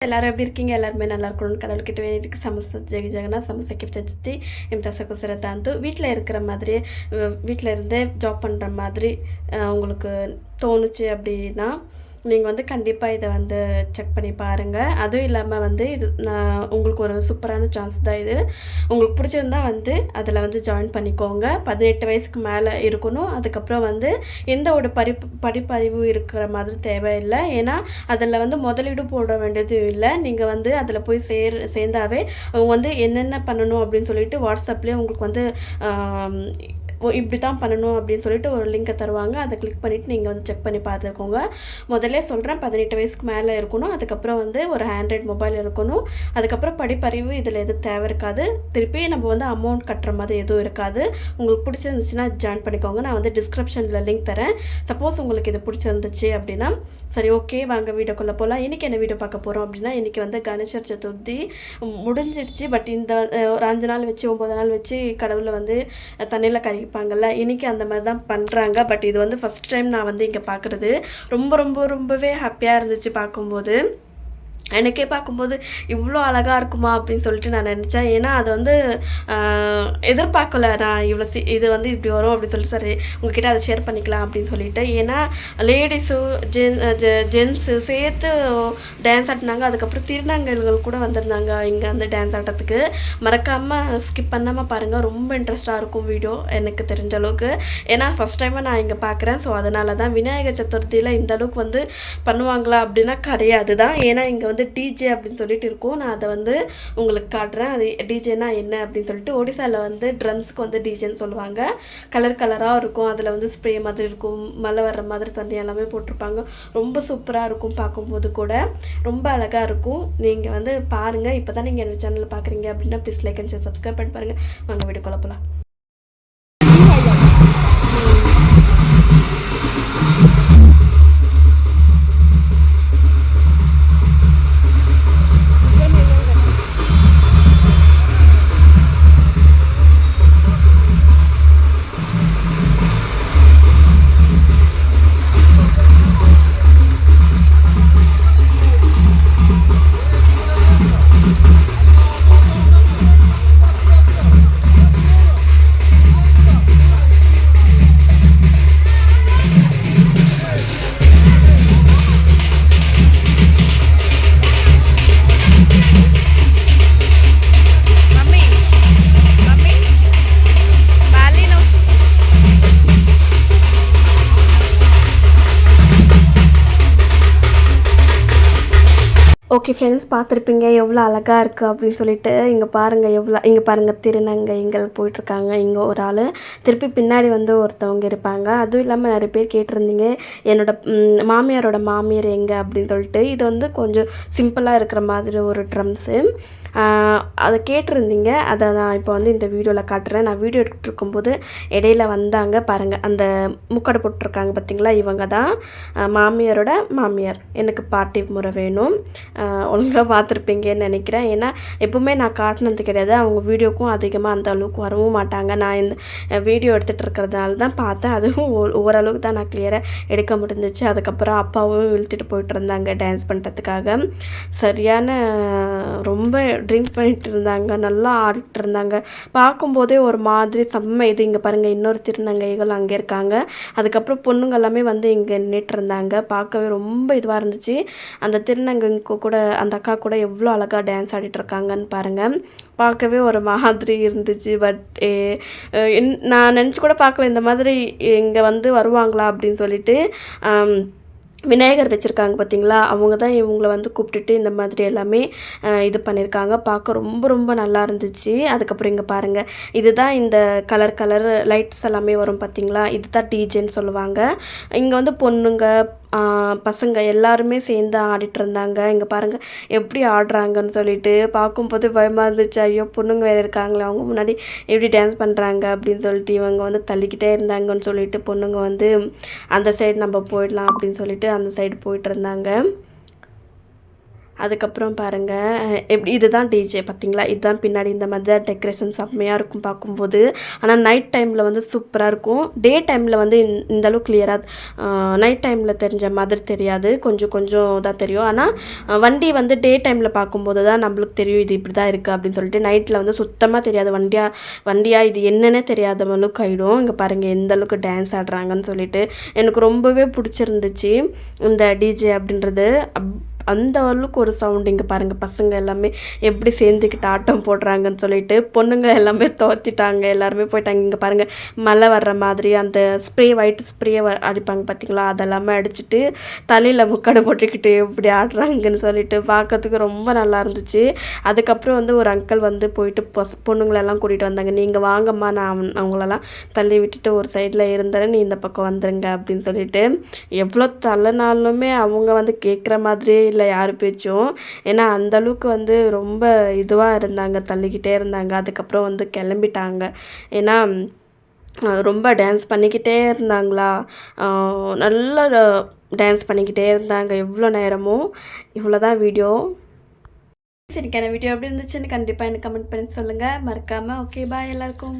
ಎಲ್ಲರೂ எப்படி இருக்கீங்க எல்லாருமே நல்லா இருக்கணும்னு கடவுள்கிட்ட வேண்டிட்டு சமஸ்த ஜெக ஜெகனா சமஸ்தைக்கு சச்சி எம் தச குசர தாந்து வீட்டில் இருக்கிற மாதிரி வீட்டில் இருந்தே ஜாப் பண்ணுற மாதிரி அஹ், உங்களுக்கு தோணுச்சு அப்படின்னா நீங்கள் வந்து கண்டிப்பாக இதை வந்து செக் பண்ணி பாருங்கள் அதுவும் இல்லாமல் வந்து இது நான் உங்களுக்கு ஒரு சூப்பரான சான்ஸ் தான் இது. உங்களுக்கு பிடிச்சிருந்தா வந்து அதில் வந்து ஜாயின் பண்ணிக்கோங்க. பதினெட்டு வயசுக்கு மேலே இருக்கணும். அதுக்கப்புறம் வந்து எந்த ஒரு படிப்பு படிப்பறிவு இருக்கிற மாதிரி தேவையில்லை. ஏன்னா அதில் வந்து முதலீடு போட வேண்டியது இல்லை. நீங்கள் வந்து அதில் போய் சேர் சேர்ந்தாவே அவங்க வந்து என்னென்ன பண்ணணும் அப்படின்னு சொல்லிட்டு வாட்ஸ்அப்லேயே உங்களுக்கு வந்து இப்படி தான் பண்ணணும் அப்படின்னு சொல்லிட்டு ஒரு லிங்கை தருவாங்க. அதை கிளிக் பண்ணிவிட்டு நீங்கள் வந்து செக் பண்ணி பார்த்துக்கோங்க. முதல்ல சொல்கிறேன் பதினெட்டு வயசுக்கு மேலே இருக்கணும். அதுக்கப்புறம் வந்து ஒரு ஆண்ட்ராய்ட் மொபைல் இருக்கணும். அதுக்கப்புறம் படிப்பறிவு இதில் எதுவும் தேவை இருக்காது. திருப்பி நம்ம வந்து அமௌண்ட் கட்டுற மாதிரி எதுவும் இருக்காது. உங்களுக்கு பிடிச்சிருந்துச்சுன்னா ஜாயின் பண்ணிக்கோங்க. நான் வந்து டிஸ்கிரிப்ஷனில் லிங்க் தரேன். சப்போஸ் உங்களுக்கு இது பிடிச்சிருந்துச்சு அப்படின்னா சரி ஓகே வாங்க வீடியோக்குள்ளே போகலாம் இன்றைக்கி என்ன வீடியோ பார்க்க போகிறோம் அப்படின்னா இன்றைக்கி வந்து கணேசர் சதுர்த்தி. முடிஞ்சிடுச்சு பட் இந்த ஒரு அஞ்சு நாள் வச்சு ஒம்பது நாள் வச்சு கடவுளை வந்து தண்ணியில் கறி கறிப்பாங்கல்ல இன்றைக்கி அந்த மாதிரி தான் பண்ணுறாங்க பட் இது வந்து ஃபஸ்ட் டைம் நான் வந்து இங்கே பார்க்குறது ரொம்ப ரொம்ப ரொம்பவே ஹாப்பியாக இருந்துச்சு பார்க்கும்போது. எனக்கே பார்க்கும்போது இவ்வளோ அழகாக இருக்குமா அப்படின்னு சொல்லிட்டு நான் நினச்சேன். ஏன்னா அது வந்து எதிர்பார்க்கல நான் இவ்வளோ சி இது வந்து இப்படி வரும் அப்படின்னு சொல்லிட்டு சரி உங்ககிட்ட அதை ஷேர் பண்ணிக்கலாம் அப்படின்னு சொல்லிட்டு. ஏன்னா லேடிஸு ஜென் ஜென்ஸு சேர்த்து டான்ஸ் ஆடினாங்க அதுக்கப்புறம் திருநங்கைகள் கூட வந்திருந்தாங்க இங்கே வந்து டான்ஸ் ஆட்டத்துக்கு. மறக்காமல் ஸ்கிப் பண்ணாமல் பாருங்கள் ரொம்ப இன்ட்ரெஸ்ட்டாக இருக்கும் வீடியோ எனக்கு தெரிஞ்ச அளவுக்கு. ஏன்னா ஃபஸ்ட் டைமாக நான் இங்கே பார்க்குறேன் ஸோ அதனால தான் விநாயகர் சதுர்த்தியில் இந்த அளவுக்கு வந்து பண்ணுவாங்களா அப்படின்னா கிடையாது தான். ஏன்னா இங்கே வந்து டிஜே அப்படின்னு சொல்லிட்டு இருக்கும். நான் அதை வந்து உங்களுக்கு காட்டுறேன். அது டிஜேனா என்ன அப்படின்னு சொல்லிட்டு ஒடிசாவில் வந்து ட்ரம்ஸ்க்கு வந்து டிஜேன்னு சொல்லுவாங்க. கலர் கலராக இருக்கும். அதில் வந்து ஸ்ப்ரே மாதிரி இருக்கும். மழை வர்ற மாதிரி தண்ணி எல்லாமே போட்டிருப்பாங்க. ரொம்ப சூப்பராக இருக்கும் பார்க்கும்போது கூட. ரொம்ப அழகாக இருக்கும். நீங்கள் வந்து பாருங்கள் இப்போ தான் நீங்கள் என்ன சேனலில் பார்க்குறீங்க அப்படின்னா ப்ளீஸ் லைக் அண்ட் சப்ஸ்கிரைப் பண்ணி பாருங்கள் வாங்க வீடு போகலாம் ஓகே ஃப்ரெண்ட்ஸ் பார்த்துருப்பீங்க. எவ்வளோ அழகாக இருக்குது அப்படின்னு சொல்லிட்டு இங்கே பாருங்கள் எவ்வளோ இங்கே பாருங்கள் திருநங்கைகள் போயிட்டுருக்காங்க. இங்கே ஒரு ஆள். திருப்பி பின்னாடி வந்து ஒருத்தவங்க இருப்பாங்க. அதுவும் இல்லாமல் நிறைய பேர் கேட்டிருந்தீங்க என்னோட மாமியாரோட மாமியார் எங்கே? அப்படின்னு சொல்லிட்டு. இது வந்து கொஞ்சம் சிம்பிளாக இருக்கிற மாதிரி ஒரு ட்ரம்ஸு. அதை கேட்டிருந்தீங்க. அதை நான் இப்போ வந்து இந்த வீடியோவில் காட்டுறேன். நான் வீடியோ எடுத்துகிட்டு இருக்கும்போது இடையில வந்தாங்க. பாருங்கள் அந்த முக்கடை போட்டிருக்காங்க பார்த்தீங்களா இவங்க தான் மாமியாரோட மாமியார். எனக்கு பாட்டி முறை வேணும். ஒழுங்காக பார்த்துருப்பீங்கன்னு நினைக்கிறேன். ஏன்னா எப்பவுமே நான் காட்டினது கிடையாது. அவங்க வீடியோக்கும் அதிகமாக அந்த அளவுக்கு வரவும் மாட்டாங்க. நான் இந்த வீடியோ எடுத்துகிட்டு இருக்கிறதுனால தான் பார்த்தேன். அதுவும் ஓரளவுக்கு தான் நான் கிளியராக எடுக்க முடிஞ்சிச்சு. அதுக்கப்புறம் அப்பாவும் இழுத்துட்டு போயிட்டு இருந்தாங்க டான்ஸ் பண்ணுறதுக்காக சரியான ரொம்ப ட்ரிங்க் பண்ணிட்டு இருந்தாங்க. நல்லா ஆடிட்டு இருந்தாங்க. பார்க்கும்போதே ஒரு மாதிரி செம்ம இது. இங்கே பாருங்கள் இன்னொரு திருநங்கைகள் அங்கே இருக்காங்க. அதுக்கப்புறம் பொண்ணுங்க எல்லாமே வந்து இங்கே நின்றுட்டு இருந்தாங்க. பார்க்கவே ரொம்ப இதுவாக இருந்துச்சு. அந்த திருநங்கைக்கு கூட அந்த அக்கா கூட எவ்வளோ அழகாக டான்ஸ் ஆடிட்டு இருக்காங்கன்னு பாருங்கள் பார்க்கவே ஒரு மாதிரி இருந்துச்சு பட் நான் நினச்சி கூட பார்க்கல. இந்த மாதிரி இங்கே வந்து வருவாங்களா அப்படின்னு சொல்லிட்டு விநாயகர் வச்சுருக்காங்க பார்த்தீங்களா அவங்க தான் இவங்கள வந்து கூப்பிட்டுட்டு இந்த மாதிரி எல்லாமே இது பண்ணியிருக்காங்க பார்க்க ரொம்ப ரொம்ப நல்லா இருந்துச்சு. அதுக்கப்புறம் இங்கே பாருங்கள் இதுதான் இந்த கலர் கலர் லைட்ஸ் எல்லாமே வரும் பார்த்தீங்களா இதுதான் டிஜேன்னு சொல்லுவாங்க. இங்கே வந்து பொண்ணுங்க பசங்க எல்லாருமே சேர்ந்து ஆடிட்டு இருந்தாங்க. இங்கே பாருங்கள் எப்படி ஆடுறாங்கன்னு சொல்லிட்டு பார்க்கும்போது பயமாக இருந்துச்சு. ஐயோ பொண்ணுங்க வேறு இருக்காங்களே. அவங்க முன்னாடி எப்படி டான்ஸ் பண்ணுறாங்க அப்படின்னு சொல்லிட்டு இவங்க வந்து தள்ளிக்கிட்டே இருந்தாங்கன்னு சொல்லிட்டு பொண்ணுங்க வந்து அந்த சைடு நம்ம போயிடலாம் அப்படின்னு சொல்லிட்டு அந்த சைடு போயிட்டு இருந்தாங்க. அதுக்கப்புறம் பாருங்கள் எப்படி இதுதான் டிஜே பார்த்தீங்களா? இதுதான் பின்னாடி இந்த மாதிரி தான் டெக்கரேஷன் செம்மையாக இருக்கும் பார்க்கும்போது. ஆனால் நைட் டைமில் வந்து சூப்பராக இருக்கும். டே டைமில் வந்து இந்த- இந்த கிளியராக நைட் டைமில் தெரிஞ்ச மாதிரி தெரியாது. கொஞ்சம் கொஞ்சம் தான் தெரியும். ஆனால் வண்டி வந்து டே டைமில் பார்க்கும்போது தான் நம்மளுக்கு தெரியும் இது இப்படி தான் இருக்குது அப்படின்னு சொல்லிட்டு நைட்டில் வந்து சுத்தமாக தெரியாது. வண்டியாக வண்டியாக இது என்னன்னே தெரியாத அளவுக்கு ஆகிடும் இங்கே பாருங்கள் எந்த அளவுக்கு டான்ஸ் ஆடுறாங்கன்னு சொல்லிட்டு எனக்கு ரொம்பவே பிடிச்சிருந்துச்சு இந்த டிஜே அப்படின்றது. அப் அந்த அளவுக்கு ஒரு சவுண்டு இங்கே பாருங்கள் பசங்க எல்லாமே எப்படி சேர்ந்துக்கிட்டு ஆட்டம் போடுறாங்கன்னு சொல்லிட்டு பொண்ணுங்க எல்லாமே தோத்திட்டாங்க. எல்லாருமே போயிட்டாங்க. இங்கே பாருங்கள் மழை வர்ற மாதிரி அந்த ஸ்ப்ரே ஒயிட் ஸ்ப்ரே அடிப்பாங்க பார்த்தீங்களா அதெல்லாமே அடிச்சுட்டு தலையில் முக்காடு போட்டுக்கிட்டு எப்படி ஆடுறாங்கன்னு சொல்லிட்டு பார்க்கறதுக்கு ரொம்ப நல்லா இருந்துச்சு. அதுக்கப்புறம் வந்து ஒரு அங்கிள் வந்து போயிட்டு பொஸ் பொண்ணுங்களெல்லாம் கூட்டிகிட்டு வந்தாங்க. நீங்கள் வாங்கம்மா நான் அவன்- அவங்களெல்லாம் தள்ளி விட்டுட்டு ஒரு சைடில் இருந்தேன் நீ இந்த பக்கம் வந்துருங்க. அப்படின்னு சொல்லிட்டு எவ்வளோ தள்ளினாலுமே அவங்க வந்து கேட்குற மாதிரியே இல்லை யார் பேச்சும் ஏன்னா அந்த அளவுக்கு வந்து ரொம்ப இதுவாக இருந்தாங்க தள்ளிக்கிட்டே இருந்தாங்க. அதுக்கப்புறம் வந்து கிளம்பிட்டாங்க. ஏன்னா ரொம்ப டான்ஸ் பண்ணிக்கிட்டே இருந்தாங்களா? நல்லா டான்ஸ் பண்ணிக்கிட்டே இருந்தாங்க. எவ்வளோ நேரமும் இவ்வளோ தான் வீடியோ சரிக்கான வீடியோ எப்படி இருந்துச்சுன்னு கண்டிப்பாக எனக்கு கமெண்ட் பண்ணி சொல்லுங்கள் மறக்காமல் ஓகே பாய் எல்லாருக்கும்.